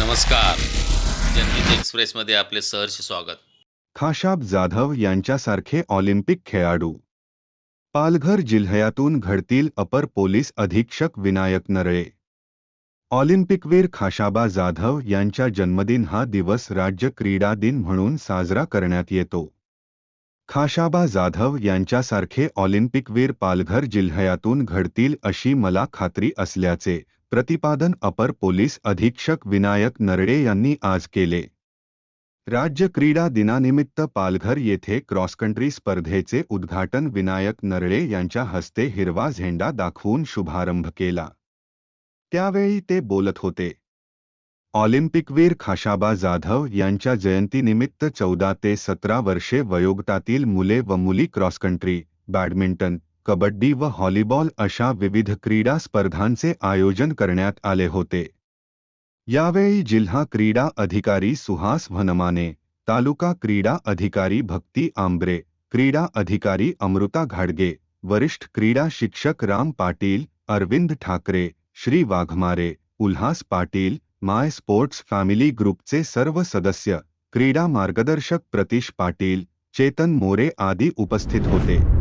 नमस्कार. जनहित एक्सप्रेसमध्ये आपले सहर्ष स्वागत. खाशाब जाधव यांच्यासारखे ऑलिम्पिक खेळाडू. पालघर जिल्ह्यातून घडतील अपर पोलीस अधीक्षक विनायक नरळे ऑलिम्पिकवीर खाशाबा जाधव यांच्या जन्मदिन हा दिवस राज्य क्रीडा दिन म्हणून साजरा करण्यात येतो. खाशाबा जाधव यांच्यासारखे ऑलिम्पिकवीर पालघर जिल्ह्यातून घडतील अशी मला खात्री असल्याचे प्रतिपादन अपर पोलीस अधीक्षक विनायक नरडे यांनी आज केले. राज्य क्रीडा दिनानिमित्त पालघर येथे क्रॉस कंट्री स्पर्धेचे उद्घाटन विनायक नरळे यांच्या हस्ते हिरवा झेंडा दाखवून शुभारंभ केला. त्यावेळी ते बोलत होते. ऑलिम्पिकवीर खाशाबा जाधव यांच्या जयंतीनिमित्त चौदा ते सतरा वर्षे वयोगटातील मुले व मुली क्रॉस कंट्री बॅडमिंटन कबड्डी व हॉलीबॉल अशा विविध क्रीडा स्पर्धांचे आयोजन करण्यात आले होते. यावेळी जिल्हा क्रीडा अधिकारी सुहास वनमाने, तालुका क्रीडा अधिकारी भक्ती आंब्रे, क्रीडा अधिकारी अमृता घाडगे, वरिष्ठ क्रीडा शिक्षक Ram Patil, Arvind Thackeray, Shri Waghmare, Ulhas Patil, my sports family ग्रुपचे सर्व सदस्य, क्रीडा मार्गदर्शक प्रतीश पाटील, चेतन मोरे आदी उपस्थित होते.